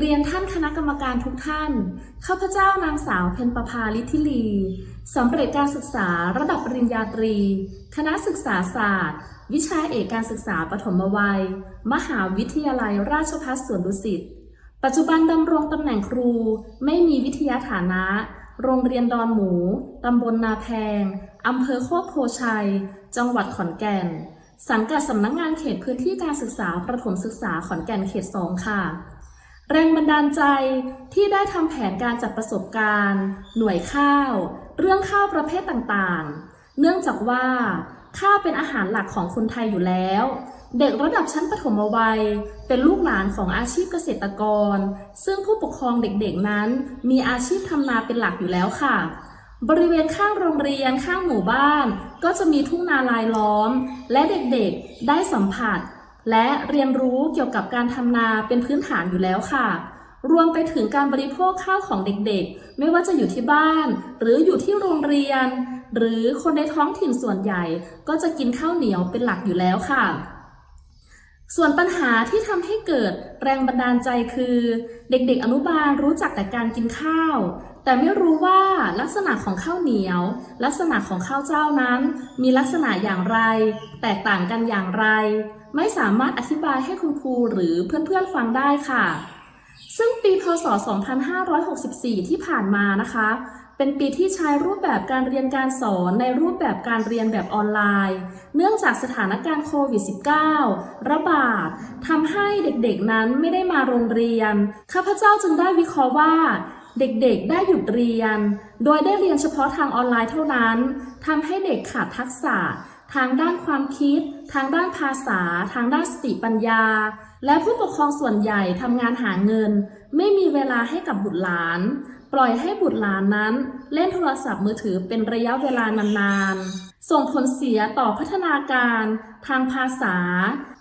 เรียนท่านคณะกรรมการทุกท่าน ข้าพเจ้านางสาวเพนประภาลิทธิลีสำเร็จการศึกษาระดับปริญญาตรี คณะศึกษาศาสตร์ วิชาเอกการศึกษาปฐมวัย มหาวิทยาลัยราชภัฏสวนดุสิต ปัจจุบันดำรงตำแหน่งครู ไม่มีวิทยาฐานะ โรงเรียนดอนหมู ตำบลนาแพง อำเภอโคกโพชัย จังหวัดขอนแก่น สังกัดสำนักงงานเขตพื้นที่การศึกษาประถมศึกษาขอนแก่นเขตสองค่ะ แรงบันดาลใจที่ได้ทำแผนการจัดประสบการณ์ หน่วยข้าว เรื่องข้าวประเภทต่างๆ เนื่องจากว่า ข้าวเป็นอาหารหลักของคนไทยอยู่แล้ว เด็กระดับชั้นประถมวัย เป็นลูกหลานของอาชีพเกษตรกร ซึ่งผู้ปกครองเด็กๆนั้น มีอาชีพทำนาเป็นหลักอยู่แล้วค่ะ บริเวณข้างโรงเรียนข้างหมู่บ้าน ก็จะมีทุ่งนาลายล้อม และเด็กๆได้สัมผัส และเรียนรู้เกี่ยวกับการทำนาเป็นพื้นฐานอยู่แล้วค่ะ รวมไปถึงการบริโภคข้าวของเด็กๆ ไม่ว่าจะอยู่ที่บ้าน หรืออยู่ที่โรงเรียน หรือคนในท้องถิ่นส่วนใหญ่ ก็จะกินข้าวเหนียวเป็นหลักอยู่แล้วค่ะ ส่วนปัญหาที่ทำให้เกิดแรงบันดาลใจคือ เด็กๆ อนุบาลรู้จักแต่การกินข้าว แต่ไม่รู้ว่าลักษณะของข้าวเหนียว ลักษณะของข้าวเจ้านั้น มีลักษณะอย่างไร แตกต่างกันอย่างไร ไม่สามารถอธิบายให้คุณครูหรือเพื่อนๆฟังได้ค่ะ ซึ่งปีพศ 2564 ที่ผ่านมานะคะ เป็นปีที่ใช้รูปแบบการเรียนการสอนในรูปแบบการเรียนแบบออนไลน์ เนื่องจากสถานการณ์โควิด -19 ระบาดทำให้เด็กๆนั้นไม่ได้มาโรงเรียน ข้าพเจ้าจึงได้วิเคราะห์ว่าเด็กๆ ได้หยุดเรียน โดยได้เรียนเฉพาะทางออนไลน์เท่านั้น ทำให้เด็กขาดทักษะ ทางด้านความคิด ทางด้านภาษา ทางด้านสติปัญญา และผู้ปกครองส่วนใหญ่ทำงานหาเงิน ไม่มีเวลาให้กับบุตรหลาน ปล่อยให้บุตรหลานนั้น เล่นโทรศัพท์มือถือเป็นระยะเวลานานๆ ส่งผลเสียต่อพัฒนาการทางภาษา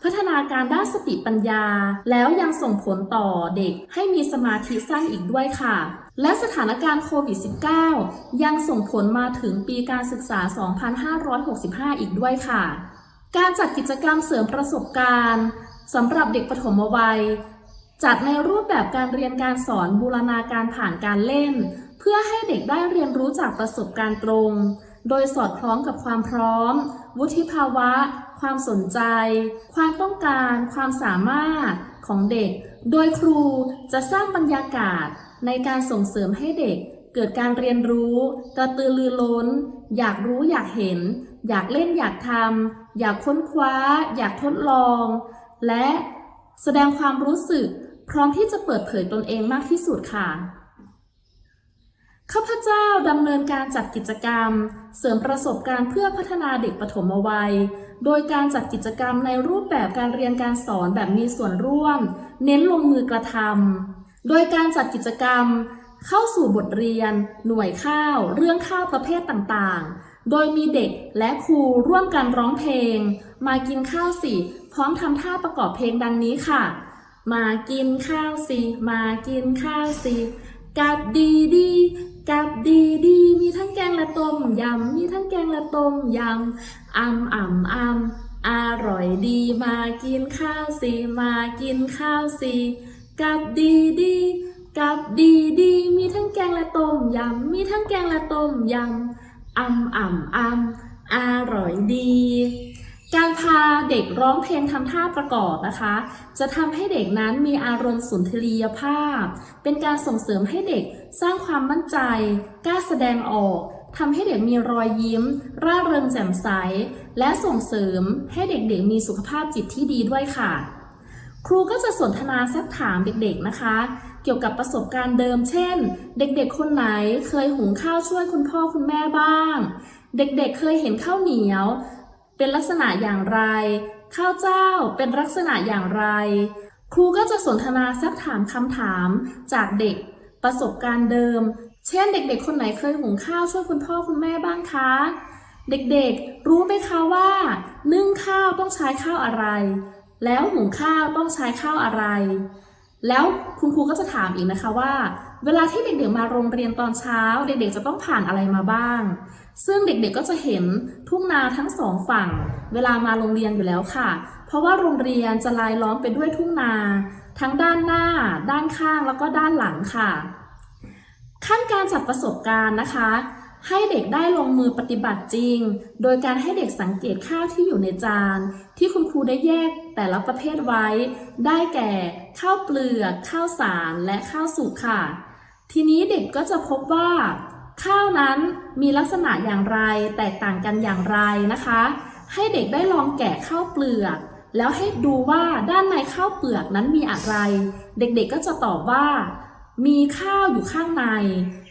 พัฒนาการด้านสติปัญญา แล้วยังส่งผลต่อเด็กให้มีสมาธิสั้นอีกด้วยค่ะ และสถานการณ์โควิด -19 ยังส่งผลมาถึงปีการศึกษา 2565 อีกด้วยค่ะ การจัดกิจกรรมเสริมประสบการณ์สำหรับเด็กปฐมวัย จัดในรูปแบบการเรียนการสอนบูรณาการผ่านการเล่น เพื่อให้เด็กได้เรียนรู้จากประสบการณ์ตรง โดยสอดคล้องกับความพร้อม วุฒิภาวะ ความสนใจ ความต้องการ ความสามารถของเด็ก โดยครูจะสร้างบรรยากาศในการส่งเสริมให้เด็ก เกิดการเรียนรู้ กระตือรือร้น อยากรู้อยากเห็น อยากเล่นอยากทำอยากค้นคว้า อยากทดลอง และแสดงความรู้สึก พร้อมที่จะเปิดเผยตนเองมากที่สุดค่ะ ข้าพเจ้าดำเนินการจัดกิจกรรม เสริมประสบการณ์เพื่อพัฒนาเด็กปฐมวัย โดยการจัดกิจกรรมในรูปแบบการเรียนการสอนแบบมีส่วนร่วม เน้นลงมือกระทำโดยการจัดกิจกรรม เข้าสู่บทเรียน หน่วยข้าว เรื่องข้าวประเภทต่างๆ โดยมีเด็กและครูร่วมกันร้องเพลง มากินข้าวสิพร้อมทำท่าประกอบเพลงดังนี้ค่ะ มากินข้าวสิมากินข้าวสิกับดีดี กับดีดีมีทั้งแกงและต้มยำมีทั้งแกงและต้มยำอ่ำอ่ำอ่ำอร่อยดีมากินข้าวสิมากินข้าวสิกับดีดีกับดีดีมีทั้งแกงและต้มยำมีทั้งแกงและต้มยำอ่ำอ่ำอ่ำอร่อยดี การพาเด็กร้องเพลงทำท่าประกอบนะคะ จะทำให้เด็กนั้นมีอารมณ์สุนทรียภาพ เป็นการส่งเสริมให้เด็กสร้างความมั่นใจ กล้าแสดงออกทำให้เด็กมีรอยยิ้ม ร่าเริงแจ่มใส และส่งเสริมให้เด็กๆ มีสุขภาพจิตที่ดีด้วยค่ะ ครูก็จะสนทนาซักถามเด็กๆนะคะ เกี่ยวกับประสบการณ์เดิม เช่น เด็กๆ คนไหนเคยหุงข้าวช่วยคุณพ่อคุณแม่บ้าง เด็กๆ เคยเห็นข้าวเหนียว เป็นลักษณะอย่างไร ข้าวเจ้าเป็นลักษณะอย่างไร ครูก็จะสนทนาซักถามคำถามจากเด็กประสบการณ์เดิม เช่น เด็กๆ คนไหนเคยหุงข้าวช่วยคุณพ่อคุณแม่บ้างคะ เด็กๆ รู้ไหมคะว่า นึ่งข้าวต้องใช้ข้าวอะไร แล้วหุงข้าวต้องใช้ข้าวอะไร แล้วคุณครูก็จะถามอีกนะคะว่า เวลาที่เด็กๆมาโรงเรียนตอนเช้า เด็กๆ จะต้องผ่านอะไรมาบ้าง ซึ่งเด็กๆก็จะเห็นทุ่งนาทั้งสองฝั่ง เวลามาโรงเรียนอยู่แล้วค่ะ เพราะว่าโรงเรียนจะลายล้อมไปด้วยทุ่งนา ทั้งด้านหน้า ด้านข้างแล้วก็ด้านหลังค่ะ ขั้นการจัดประสบการณ์นะคะ ให้เด็กได้ลงมือปฏิบัติจริง โดยการให้เด็กสังเกตข้าวที่อยู่ในจาน ที่คุณครูได้แยกแต่ละประเภทไว้ ได้แก่ข้าวเปลือกข้าวสารและข้าวสุกค่ะ ทีนี้เด็กก็จะพบว่า ข้าวนั้นมีลักษณะอย่างไรแตกต่างกันอย่างไรนะคะ ให้เด็กได้ลองแกะข้าวเปลือก แล้วให้ดูว่าด้านในข้าวเปลือกนั้นมีอะไร เด็กๆก็จะตอบว่า มีข้าวอยู่ข้างใน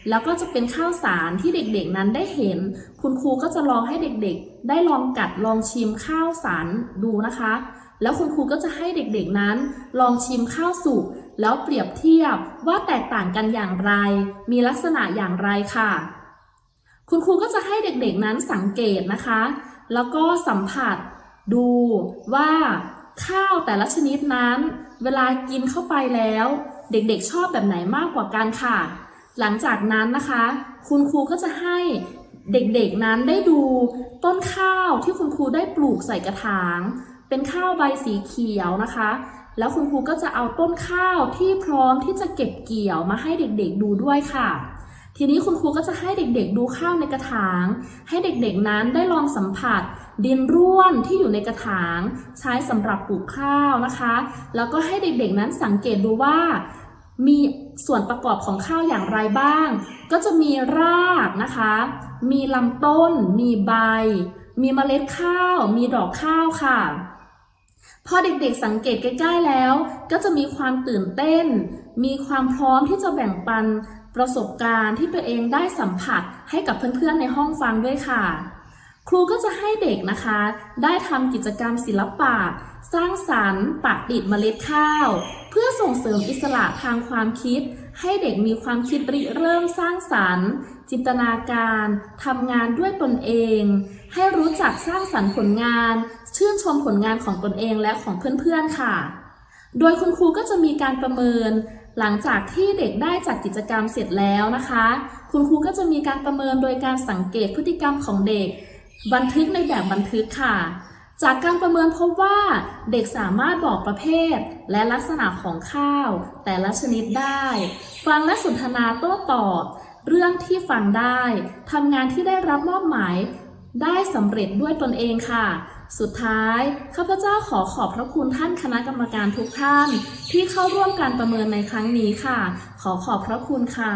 แล้วก็จะเป็นข้าวสารที่เด็กๆนั้นได้เห็น คุณครูก็จะลองให้เด็กๆ ได้ลองกัดลองชิมข้าวสารดูนะคะ แล้วคุณครูก็จะให้เด็กๆนั้น ลองชิมข้าวสุกแล้วเปรียบเทียบว่าแตกต่างกันอย่างไร มีลักษณะอย่างไรค่ะ คุณครูก็จะให้เด็กๆนั้นสังเกตนะคะ แล้วก็สัมผัสดูว่าข้าวแต่ละชนิดนั้น เวลากินเข้าไปแล้ว เด็กๆชอบแบบไหนมากกว่ากันค่ะ หลังจากนั้นนะคะ คุณครูก็จะให้เด็กๆนั้นได้ดูต้นข้าวที่คุณครูได้ปลูกใส่กระถาง เป็นข้าวใบสีเขียวนะคะ แล้วคุณครูก็จะเอาต้นข้าวที่พร้อมที่จะเก็บเกี่ยวมาให้เด็กๆดูด้วยค่ะ ทีนี้คุณครูก็จะให้เด็กๆดูข้าวในกระถาง ให้เด็กๆนั้นได้ลองสัมผัสดินร่วนที่อยู่ในกระถาง ใช้สำหรับปลูกข้าวนะคะ แล้วก็ให้เด็กๆนั้นสังเกตดูว่ามีส่วนประกอบของข้าวอย่างไรบ้าง ก็จะมีรากนะคะ มีลำต้น มีใบ มีเมล็ดข้าว มีดอกข้าวค่ะ พอเด็กๆสังเกตใกล้ๆแล้ว ก็จะมีความตื่นเต้น มีความพร้อมที่จะแบ่งปันประสบการณ์ที่ตัวเองได้สัมผัสให้กับเพื่อนๆในห้องฟังด้วยค่ะ ครูก็จะให้เด็กนะคะ ได้ทำกิจกรรมศิลปะ สร้างสรรค์ปักดิดเมล็ดข้าว เพื่อส่งเสริมอิสระทางความคิด ให้เด็กมีความคิดริเริ่มสร้างสรรค์ จินตนาการทำงานด้วยตนเอง ให้รู้จักสร้างสรรค์ผลงาน ชื่นชมผลงานของตนเองและของเพื่อนๆค่ะ โดยคุณครูก็จะมีการประเมิน หลังจากที่เด็กได้จัดกิจกรรมเสร็จแล้วนะคะ คุณครูก็จะมีการประเมินโดยการสังเกตพฤติกรรมของเด็ก บันทึกในแบบบันทึกค่ะ จากการประเมินพบว่า เด็กสามารถบอกประเภท และลักษณะของข้าว แต่ละชนิดได้ ฟังและสนทนาโต้ตอบ เรื่องที่ฟังได้ทำงานที่ได้รับมอบหมาย ได้สำเร็จด้วยตนเองค่ะ สุดท้าย ข้าพเจ้าขอขอบพระคุณท่านคณะกรรมการทุกท่าน ที่เข้าร่วมการประเมินในครั้งนี้ค่ะ ขอขอบพระคุณค่ะ